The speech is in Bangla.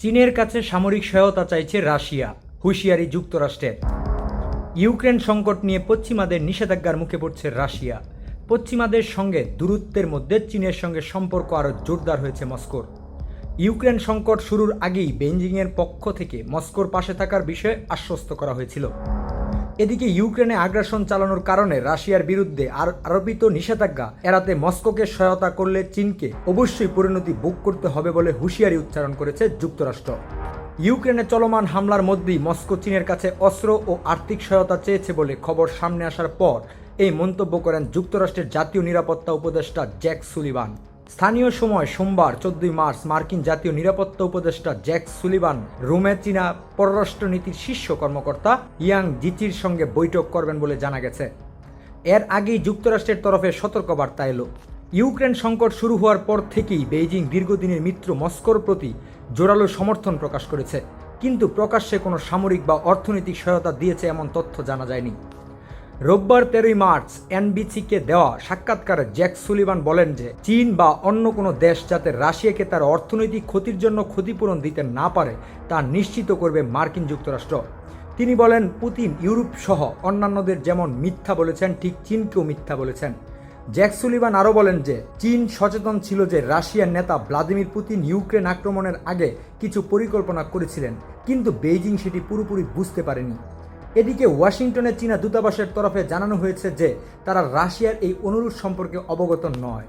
চীনের কাছে সামরিক সহায়তা চাইছে রাশিয়া, হুঁশিয়ারি যুক্তরাষ্ট্রের। ইউক্রেন সংকট নিয়ে পশ্চিমাদের নিষেধাজ্ঞার মুখে পড়ছে রাশিয়া। পশ্চিমাদের সঙ্গে দূরত্বের মধ্যে চীনের সঙ্গে সম্পর্ক আরও জোরদার হয়েছে মস্কোর। ইউক্রেন সংকট শুরুর আগেই বেইজিংয়ের পক্ষ থেকে মস্কোর পাশে থাকার বিষয়ে আশ্বস্ত করা হয়েছিল। এদিকে ইউক্রেনে আগ্রাসন চালানোর কারণে রাশিয়ার বিরুদ্ধে আর আরোপিত নিষেধাজ্ঞা এড়াতে মস্কোকে সহায়তা করলে চীনকে অবশ্যই পরিণতি ভোগ করতে হবে বলে হুঁশিয়ারি উচ্চারণ করেছে যুক্তরাষ্ট্র। ইউক্রেনে চলমান হামলার মধ্যেই মস্কো চীনের কাছে অস্ত্র ও আর্থিক সহায়তা চেয়েছে বলে খবর সামনে আসার পর এই মন্তব্য করেন যুক্তরাষ্ট্রের জাতীয় নিরাপত্তা উপদেষ্টা জ্যাক সুলিভান। স্থানীয় সময় সোমবার চোদ্দই মার্চ মার্কিন জাতীয় নিরাপত্তা উপদেষ্টা জ্যাক সুলিবান রোমে চীনা পররাষ্ট্রনীতির শীর্ষ কর্মকর্তা ইয়াং জিচির সঙ্গে বৈঠক করবেন বলে জানা গেছে। এর আগেই যুক্তরাষ্ট্রের তরফে সতর্কবার্তা এলো। ইউক্রেন সংকট শুরু হওয়ার পর থেকেই বেইজিং দীর্ঘদিনের মিত্র মস্কোর প্রতি জোরালো সমর্থন প্রকাশ করেছে। কিন্তু প্রকাশ্যে কোনো সামরিক বা অর্থনৈতিক সহায়তা দিয়েছে এমন তথ্য জানা যায়নি। রোববার তেরোই মার্চ এনবিসিকে দেওয়া সাক্ষাৎকারে জ্যাক সুলিভান বলেন যে চীন বা অন্য কোনো দেশ যাতে রাশিয়াকে তার অর্থনৈতিক ক্ষতির জন্য ক্ষতিপূরণ দিতে না পারে, তা নিশ্চিত করবে মার্কিন যুক্তরাষ্ট্র। তিনি বলেন, পুতিন ইউরোপ সহ অন্যান্যদের যেমন মিথ্যা বলেছেন, ঠিক চীনকেও মিথ্যা বলেছেন। জ্যাক সুলিভান আরও বলেন যে চীন সচেতন ছিল যে রাশিয়ার নেতা ভ্লাদিমির পুতিন ইউক্রেন আক্রমণের আগে কিছু পরিকল্পনা করেছিলেন, কিন্তু বেইজিং সেটি পুরোপুরি বুঝতে পারেনি। এদিকে ওয়াশিংটনের চীনা দূতাবাসের তরফে জানানো হয়েছে যে, তারা রাশিয়ার এই অনুরোধ সম্পর্কে অবগত নয়।